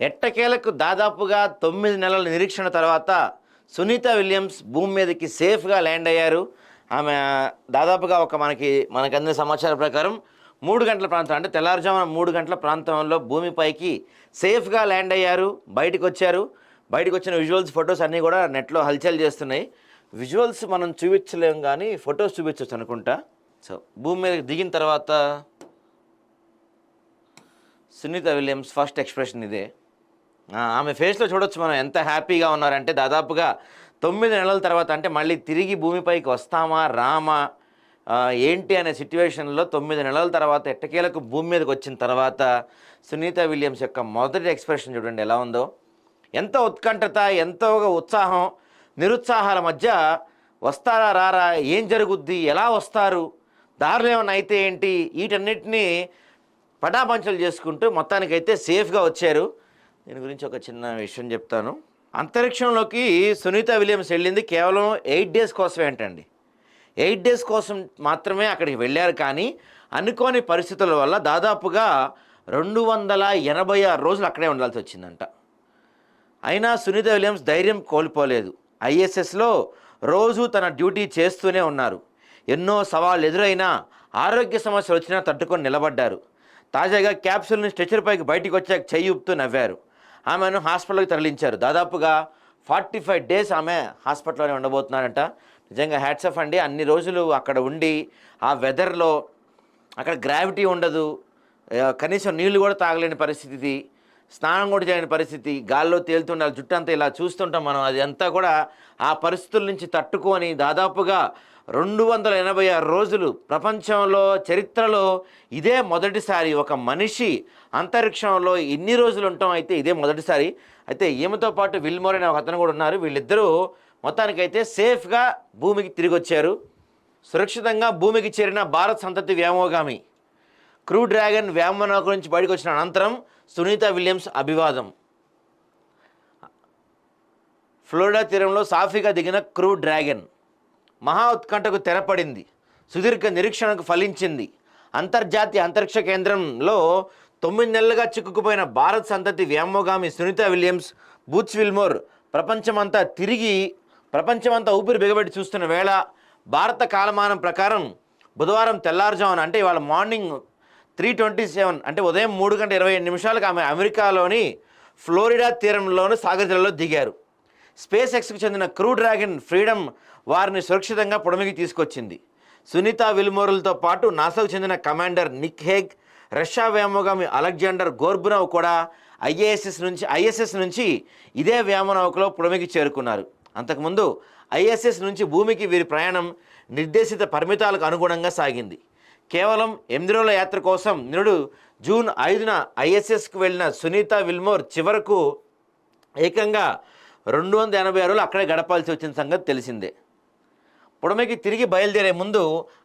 ఎట్టకేలకు దాదాపుగా తొమ్మిది నెలల నిరీక్షణ తర్వాత సునీత విలియమ్స్ భూమి మీదకి సేఫ్గా ల్యాండ్ అయ్యారు. ఆమె దాదాపుగా ఒక మనకి మనకు అందిన సమాచారం ప్రకారం మూడు గంటల ప్రాంతం అంటే తెల్లారుజామున మూడు గంటల ప్రాంతంలో భూమిపైకి సేఫ్గా ల్యాండ్ అయ్యారు బయటకు వచ్చారు బయటకు వచ్చిన విజువల్స్ ఫొటోస్ అన్నీ కూడా నెట్లో హల్చల్ చేస్తున్నాయి. విజువల్స్ మనం చూపించలేం కానీ ఫొటోస్ చూపించవచ్చు అనుకుంటా. సో భూమి మీదకి దిగిన తర్వాత సునీత విలియమ్స్ ఫస్ట్ ఎక్స్ప్రెషన్ ఇదే. ఆమె ఫేస్లో చూడొచ్చు మనం ఎంత హ్యాపీగా ఉన్నారంటే దాదాపుగా తొమ్మిది నెలల తర్వాత అంటే మళ్ళీ తిరిగి భూమిపైకి వస్తామా రామా? ఏంటి అనే సిట్యువేషన్లో తొమ్మిది నెలల తర్వాత ఎట్టకేలకు భూమి మీదకి వచ్చిన తర్వాత సునీత విలియమ్స్ యొక్క మొదటి ఎక్స్ప్రెషన్ చూడండి ఎలా ఉందో. ఎంత ఉత్కంఠత ఎంతో ఉత్సాహం నిరుత్సాహాల మధ్య వస్తారా రారా ఏం జరుగుద్ది ఎలా వస్తారు దారులు ఏమైనా అయితే ఏంటి వీటన్నిటినీ పటాపంచలు చేసుకుంటూ మొత్తానికైతే సేఫ్గా వచ్చారు. దీని గురించి ఒక చిన్న విషయం చెప్తాను. అంతరిక్షంలోకి సునీత విలియమ్స్ వెళ్ళింది కేవలం ఎయిట్ డేస్ కోసమే అంటండి. ఎయిట్ డేస్ కోసం మాత్రమే అక్కడికి వెళ్ళారు కానీ అనుకోని పరిస్థితుల వల్ల దాదాపుగా రెండు వందల ఎనభై ఆరు రోజులు అక్కడే ఉండాల్సి వచ్చిందంట. అయినా సునీత విలియమ్స్ ధైర్యం కోల్పోలేదు. ఐఎస్ఎస్లో రోజు తన డ్యూటీ చేస్తూనే ఉన్నారు. ఎన్నో సవాళ్ళు ఎదురైనా ఆరోగ్య సమస్యలు వచ్చినా తట్టుకొని నిలబడ్డారు. తాజాగా క్యాప్సూల్ని స్ట్రెచర్ పైకి బయటికి వచ్చాక చెయ్యి ఊపుతూ నవ్వారు. ఆమెను హాస్పిటల్కి తరలించారు. దాదాపుగా ఫార్టీ ఫైవ్ డేస్ ఆమె హాస్పిటల్లోనే ఉండబోతున్నారంట. నిజంగా హ్యాట్సఫ్ అండి. అన్ని రోజులు అక్కడ ఉండి ఆ వెదర్లో అక్కడ గ్రావిటీ ఉండదు. కనీసం నీళ్ళు కూడా తాగలేని పరిస్థితి స్నానం కూడా చేయని పరిస్థితి. గాల్లో తేలుతుండాలి. జుట్టు అంతా ఇలా చూస్తుంటాం మనం. అది అంతా కూడా ఆ పరిస్థితుల నుంచి తట్టుకొని దాదాపుగా రెండు వందల ఎనభై ఆరు రోజులు ప్రపంచంలో చరిత్రలో ఇదే మొదటిసారి ఒక మనిషి అంతరిక్షంలో ఎన్ని రోజులు ఉండటం అయితే ఇదే మొదటిసారి. అయితే ఈమెతో పాటు విల్మోర్ అనే ఒక అతను కూడా ఉన్నారు. వీళ్ళిద్దరూ మొత్తానికైతే సేఫ్గా భూమికి తిరిగి వచ్చారు సురక్షితంగా భూమికి చేరిన భారత్ సంతతి వ్యామోగామి క్రూ డ్రాగన్ వ్యామనౌక నుంచి బయటకు వచ్చిన అనంతరం సునీత విలియమ్స్ అభివాదం. ఫ్లోరిడా తీరంలో సాఫీగా దిగిన క్రూ డ్రాగన్. మహా ఉత్కంఠకు తెరపడింది సుదీర్ఘ నిరీక్షణకు ఫలించింది. అంతర్జాతీయ అంతరిక్ష కేంద్రంలో తొమ్మిది నెలలుగా చిక్కుకుపోయిన భారత్ సంతతి వ్యామోగామి సునీత విలియమ్స్ బూచ్ విల్మోర్ ప్రపంచమంతా తిరిగి ప్రపంచమంతా ఊపిరి బిగబెట్టి చూస్తున్న వేళ భారత కాలమానం ప్రకారం బుధవారం తెల్లారుజామున అంటే ఇవాళ మార్నింగ్ త్రీ ట్వంటీ సెవెన్ అంటే ఉదయం మూడు గంట ఇరవై ఐదు నిమిషాలకు ఆమె అమెరికాలోని ఫ్లోరిడా తీరంలోని సాగర్జలలో దిగారు. స్పేస్ ఎక్స్కు చెందిన క్రూ డ్రాగన్ ఫ్రీడమ్ వారిని సురక్షితంగా పొడమికి తీసుకొచ్చింది. సునీత విల్మోరల్తో పాటు నాసాకు చెందిన కమాండర్ నిక్ హేగ్ రష్యా వ్యామోగామి అలెగ్జాండర్ గోర్బునవ్ కూడా ఐఏఎస్ఎస్ నుంచి ఐఎస్ఎస్ నుంచి ఇదే వ్యామనౌకలో పొడమికి చేరుకున్నారు. అంతకుముందు ఐఎస్ఎస్ నుంచి భూమికి వీరి ప్రయాణం నిర్దేశిత పరిమితాలకు అనుగుణంగా సాగింది. కేవలం ఎనిమిది రోజుల యాత్ర కోసం నిరుడు జూన్ ఐదున ఐఎస్ఎస్కు వెళ్ళిన సునీత విల్మోర్ చివరకు ఏకంగా రెండు వందల ఎనభై ఆరులు అక్కడే గడపాల్సి వచ్చిన సంగతి తెలిసిందే. పుడమికి తిరిగి బయలుదేరే ముందు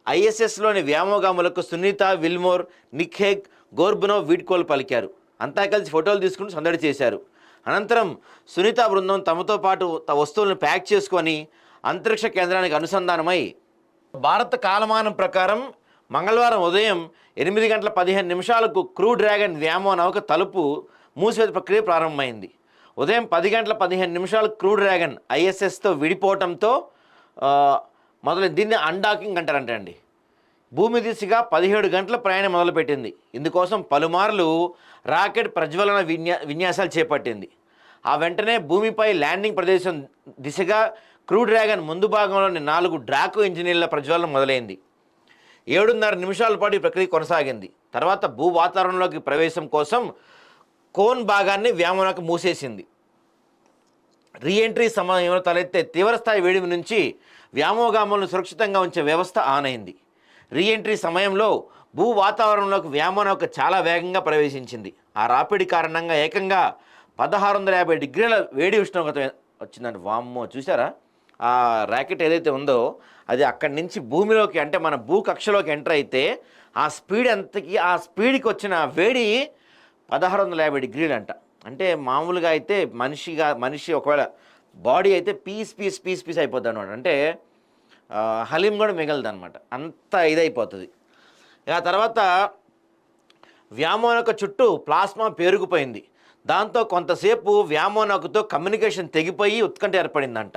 ఐఎస్ఎస్లోని వ్యామోగాములకు సునీత విల్మోర్ నిఖేగ్ గోర్బునో వీడ్కోలు పలికారు. అంతా కలిసి ఫోటోలు తీసుకుని సందడి చేశారు. అనంతరం సునీత బృందం తమతో పాటు తమ వస్తువులను ప్యాక్ చేసుకొని అంతరిక్ష కేంద్రానికి అనుసంధానమై భారత కాలమానం ప్రకారం మంగళవారం ఉదయం ఎనిమిది గంటల పదిహేను నిమిషాలకు క్రూ డ్రాగన్ వ్యామో నౌక తలుపు మూసివేత ప్రక్రియ ప్రారంభమైంది. ఉదయం పది గంటల పదిహేను నిమిషాలు క్రూ డ్రాగన్ ఐఎస్ఎస్తో విడిపోవటంతో మొదలు దీన్ని అన్డాకింగ్ అంటారంట అండి. భూమి దిశగా పదిహేడు గంటల ప్రయాణం మొదలుపెట్టింది. ఇందుకోసం పలుమార్లు రాకెట్ ప్రజ్వలన విన్యా విన్యాసాలు చేపట్టింది. ఆ వెంటనే భూమిపై ల్యాండింగ్ ప్రదేశం దిశగా క్రూ డ్రాగన్ ముందు భాగంలోని నాలుగు డ్రాకో ఇంజనీర్ల ప్రజ్వలన మొదలైంది. ఏడున్నర నిమిషాల పాటు ఈ ప్రక్రియ కొనసాగింది. తర్వాత భూ వాతావరణంలోకి ప్రవేశం కోసం కోన్ భాగాన్ని వ్యామనకు మూసేసింది. రీఎంట్రీ సమయంలో తలెత్తే తీవ్రస్థాయి వేడిమి నుంచి వ్యామోగాములను సురక్షితంగా ఉంచే వ్యవస్థ ఆన్ అయింది. రీఎంట్రీ సమయంలో భూ వాతావరణంలోకి వ్యామనౌక చాలా వేగంగా ప్రవేశించింది. ఆ రాపిడి కారణంగా ఏకంగా పదహారు వందల యాభై డిగ్రీల వేడి ఉష్ణోగ్రత వచ్చిందండి. వామ్మో చూసారా ఆ ర్యాకెట్ ఏదైతే ఉందో అది అక్కడి నుంచి భూమిలోకి అంటే మన భూ కక్షలోకి ఎంటర్ అయితే ఆ స్పీడ్ ఎంతకి ఆ స్పీడ్కి వచ్చిన వేడి పదహారు వందల యాభై డిగ్రీలు అంట అంటే మామూలుగా అయితే మనిషిగా మనిషి ఒకవేళ బాడీ అయితే పీస్ పీస్ పీస్ పీస్ అయిపోతుంది అనమాట అంటే హలీం కూడా మిగలదు అనమాట అంత ఇదైపోతుంది. ఇక ఆ తర్వాత వ్యామోనక చుట్టూ ప్లాస్మా పేరుకుపోయింది. దాంతో కొంతసేపు వ్యామోనకతో కమ్యూనికేషన్ తెగిపోయి ఉత్కంఠ ఏర్పడిందంట.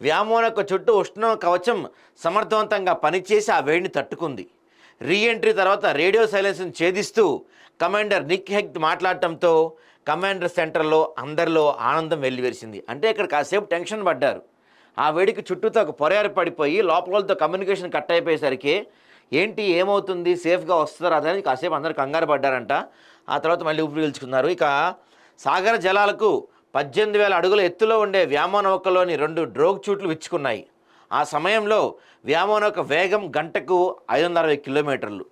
వ్యామోనక చుట్టూ ఉష్ణ కవచం సమర్థవంతంగా పనిచేసి ఆ వేడిని తట్టుకుంది. రీఎంట్రీ తర్వాత రేడియో సైలెన్స్ను ఛేదిస్తూ కమాండర్ నిక్ హెక్ట్ మాట్లాడటంతో కమాండర్ సెంటర్లో అందరిలో ఆనందం వెల్లివేసింది అంటే ఇక్కడ కాసేపు టెన్షన్ పడ్డారు. ఆ వేడికి చుట్టూతో ఒక పొర పడిపోయి లోపలతో కమ్యూనికేషన్ కట్ అయిపోయేసరికి ఏంటి ఏమవుతుంది? సేఫ్గా వస్తారా అదని కాసేపు అందరు కంగారు పడ్డారంట. ఆ తర్వాత మళ్ళీ ఊపిరి పీల్చుకున్నారు. ఇక సాగర జలాలకు పద్దెనిమిది వేల అడుగుల ఎత్తులో ఉండే వ్యామనౌకలోని రెండు డ్రోగ్ చూట్లు విచ్చుకున్నాయి. ఆ సమయంలో వ్యామోనౌక వేగం గంటకు ఐదు వందల అరవై కిలోమీటర్లు.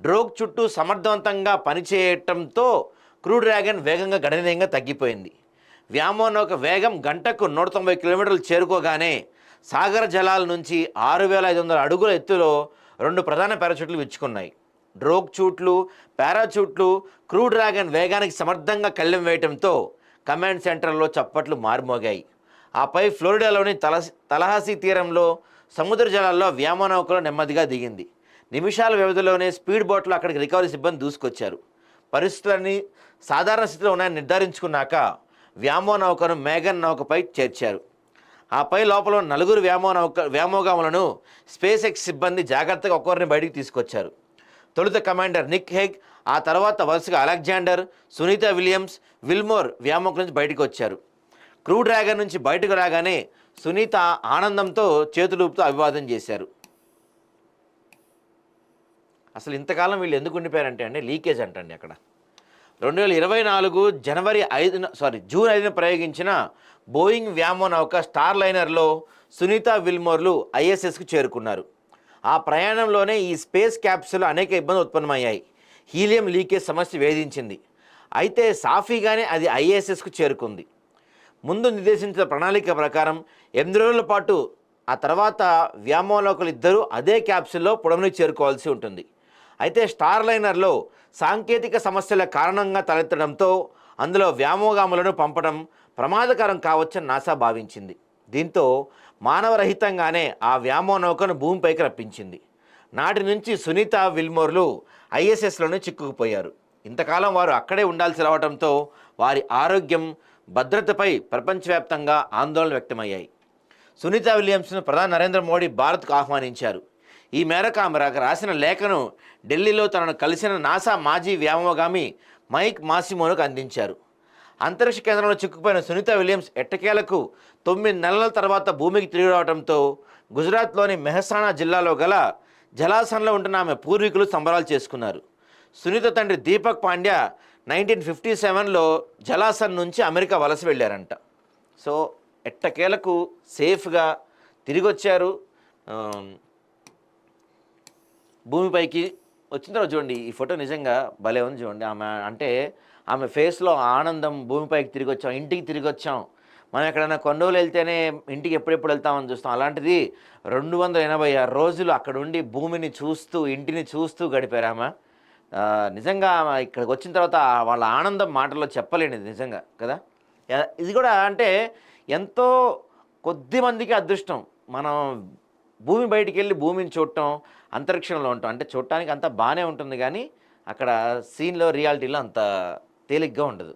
డ్రోగ్ చుట్టూ సమర్థవంతంగా పనిచేయటంతో క్రూడ్ డ్రాగన్ వేగంగా గణనీయంగా తగ్గిపోయింది. వ్యామోనౌక వేగం గంటకు నూట తొంభై కిలోమీటర్లు చేరుకోగానే సాగర జలాల నుంచి ఆరు వేల ఐదు వందల అడుగుల ఎత్తులో రెండు ప్రధాన పారాచూట్లు విచ్చుకున్నాయి డ్రోగ్ చూట్లు పారాచూట్లు క్రూ డ్రాగన్ వేగానికి సమర్థంగా కళ్ళెం వేయటంతో కమాండ్ సెంటర్లో చప్పట్లు మారుమోగాయి. ఆపై ఫ్లోరిడాలోని తల తలహాసీ తీరంలో సముద్ర జలాల్లో వ్యామనౌకలో నెమ్మదిగా దిగింది. నిమిషాల వ్యవధిలోనే స్పీడ్ బోట్లో అక్కడికి రికవరీ సిబ్బంది దూసుకొచ్చారు. పరిస్థితులన్నీ సాధారణ స్థితిలో ఉన్నాయని నిర్ధారించుకున్నాక వ్యామో నౌకను మేఘన్ నౌకపై చేర్చారు. ఆపై లోపల నలుగురు వ్యామో నౌక వ్యామోగాములను స్పేస్ ఎక్స్ సిబ్బంది జాగ్రత్తగా ఒక్కొక్కరిని బయటికి తీసుకొచ్చారు. తొలుత కమాండర్ నిక్ హెగ్ ఆ తర్వాత వరుసగా అలెగ్జాండర్ సునీత విలియమ్స్ విల్మోర్ వ్యామోక నుంచి బయటకు వచ్చారు. క్రూ డ్రాగన్ నుంచి బయటకు రాగానే సునీత ఆనందంతో చేతులూపుతూ అభివాదం చేశారు. అసలు ఇంతకాలం వీళ్ళు ఎందుకు ఉండిపోయారంటే అండి లీకేజ్ అంటండి అక్కడ. రెండు వేల ఇరవై నాలుగు జనవరి ఐదున సారీ జూన్ ఐదున ప్రయోగించిన బోయింగ్ వ్యామో నౌక స్టార్ లైనర్లో సునీత విల్మోర్లు ఐఎస్ఎస్కు చేరుకున్నారు. ఆ ప్రయాణంలోనే ఈ స్పేస్ క్యాప్సులు అనేక ఇబ్బందులు ఉత్పన్నమయ్యాయి. హీలియం లీకేజ్ సమస్య వేధించింది. అయితే సాఫీగానే అది ఐఎస్ఎస్కు చేరుకుంది. ముందు నిర్దేశించిన ప్రణాళిక ప్రకారం ఎనిమిది రోజుల పాటు ఆ తర్వాత వ్యామోలోకులు ఇద్దరూ అదే క్యాప్సుల్లో పొడవుని చేరుకోవాల్సి ఉంటుంది. అయితే స్టార్ లైనర్లో సాంకేతిక సమస్యల కారణంగా తలెత్తడంతో అందులో వ్యామోగాములను పంపడం ప్రమాదకరం కావచ్చని నాసా భావించింది. దీంతో మానవరహితంగానే ఆ వ్యామోనౌకను భూమిపైకి రప్పించింది. నాటి నుంచి సునీత విల్మోర్లు ఐఎస్ఎస్లోనే చిక్కుకుపోయారు. ఇంతకాలం వారు అక్కడే ఉండాల్సి రావడంతో వారి ఆరోగ్యం భద్రతపై ప్రపంచవ్యాప్తంగా ఆందోళన వ్యక్తమయ్యాయి. సునీత విలియమ్స్ను ప్రధాని నరేంద్ర మోడీ భారత్కు ఆహ్వానించారు. ఈ మేరకు ఆమె రాసిన లేఖను ఢిల్లీలో తనను కలిసిన నాసా మాజీ వ్యామోగామి మైక్ మాసిమోనుకు అందించారు. అంతరిక్ష కేంద్రంలో చిక్కుపోయిన సునీత విలియమ్స్ ఎట్టకేలకు తొమ్మిది నెలల తర్వాత భూమికి తిరిగి రావడంతో గుజరాత్లోని మెహసానా జిల్లాలో గల జలాసన్లో ఉంటున్న ఆమె పూర్వీకులు సంబరాలు చేసుకున్నారు. సునీత తండ్రి దీపక్ పాండ్య నైన్టీన్ ఫిఫ్టీ సెవెన్లో జలాసన్ నుంచి అమెరికా వలస వెళ్ళారంట. సో ఎట్టకేలకు సేఫ్గా తిరిగి వచ్చారు భూమిపైకి వచ్చిన తర్వాత చూడండి ఈ ఫోటో నిజంగా భలే ఉంది చూడండి. ఆమె అంటే ఆమె ఫేస్లో ఆనందం భూమిపైకి తిరిగి వచ్చాం ఇంటికి తిరిగి వచ్చాం మనం ఎక్కడైనా కొన్ని వెళ్తేనే ఇంటికి ఎప్పుడెప్పుడు వెళ్తామని చూస్తాం. అలాంటిది రెండు వందల ఎనభై ఆరు రోజులు అక్కడ ఉండి భూమిని చూస్తూ ఇంటిని చూస్తూ గడిపారు ఆమె. నిజంగా ఇక్కడికి వచ్చిన తర్వాత వాళ్ళ ఆనందం మాటల్లో చెప్పలేనిది నిజంగా కదా? ఇది కూడా అంటే ఎంతో కొద్ది మందికి అదృష్టం. మనం భూమి బయటికి వెళ్ళి భూమిని చూడటం అంతరిక్షంలో ఉంటాం అంటే చూడటానికి అంత బాగానే ఉంటుంది కానీ అక్కడ సీన్లో రియాలిటీలో అంత తేలిగ్గా ఉండదు.